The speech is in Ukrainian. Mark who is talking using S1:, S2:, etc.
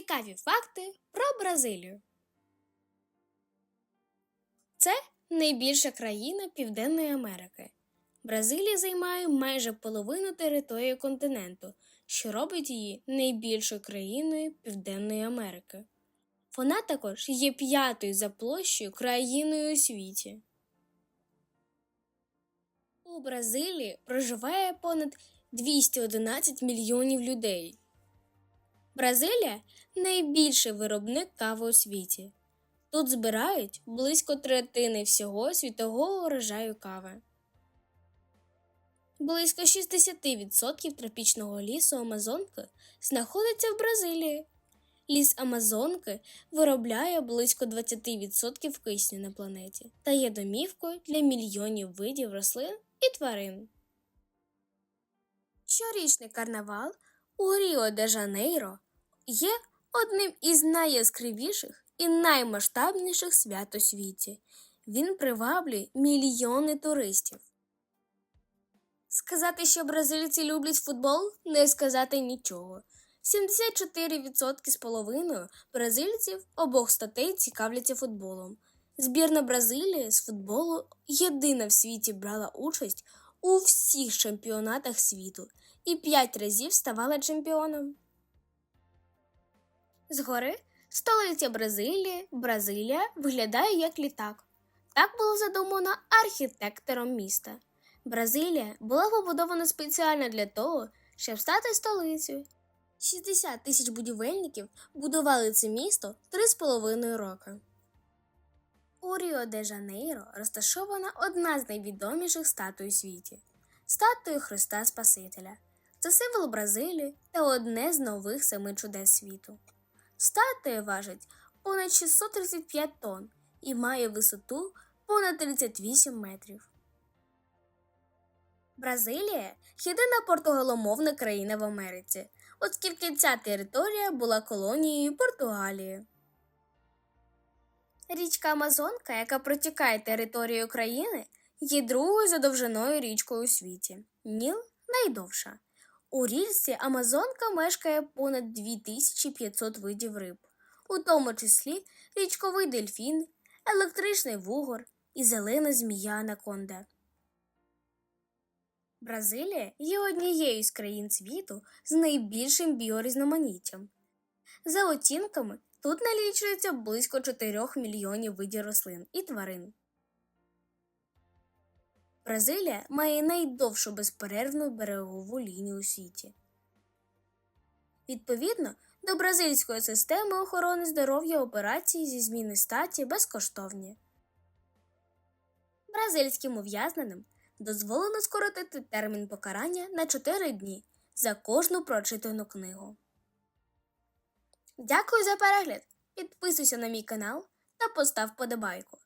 S1: Цікаві факти про Бразилію. Це найбільша країна Південної Америки. Бразилія займає майже половину території континенту, що робить її найбільшою країною Південної Америки. Вона також є п'ятою за площею країною у світі. У Бразилії проживає понад 211 мільйонів людей. Бразилія найбільший виробник кави у світі. Тут збирають близько третини всього світового урожаю кави. Близько 60% тропічного лісу Амазонки знаходиться в Бразилії. Ліс Амазонки виробляє близько 20% кисню на планеті та є домівкою для мільйонів видів рослин і тварин. Щорічний карнавал у Ріо де Жанейро є одним із найяскравіших і наймасштабніших свят у світі. Він приваблює мільйони туристів. Сказати, що бразильці люблять футбол, не сказати нічого. 74% з половиною бразильців обох статей цікавляться футболом. Збірна Бразилії з футболу єдина в світі брала участь у всіх чемпіонатах світу і п'ять разів ставала чемпіоном. Згори столиця Бразилії, Бразилія, виглядає як літак. Так було задумано архітектором міста. Бразилія була побудована спеціально для того, щоб стати столицею. 60 тисяч будівельників будували це місто 3,5 роки. У Ріо де Жанейро розташована одна з найвідоміших статуй у світі статуя Христа Спасителя. Це символ Бразилії та одне з нових семи чудес світу. Статуя важить понад 635 тонн і має висоту понад 38 метрів. Бразилія єдина португаломовна країна в Америці, оскільки ця територія була колонією Португалії. Річка Амазонка, яка протікає територією країни, є другою за довжиною річкою у світі. Ніл найдовша. У річці Амазонка мешкає понад 2500 видів риб, у тому числі річковий дельфін, електричний вугор і зелена змія анаконда. Бразилія є однією з країн світу з найбільшим біорізноманіттям. За оцінками, тут налічується близько 4 мільйонів видів рослин і тварин. Бразилія має найдовшу безперервну берегову лінію у світі. Відповідно до бразильської системи охорони здоров'я операції зі зміни статі безкоштовні. Бразильським ув'язненим дозволено скоротити термін покарання на 4 дні за кожну прочитану книгу. Дякую за перегляд! Підписуйся на мій канал та постав подобайку.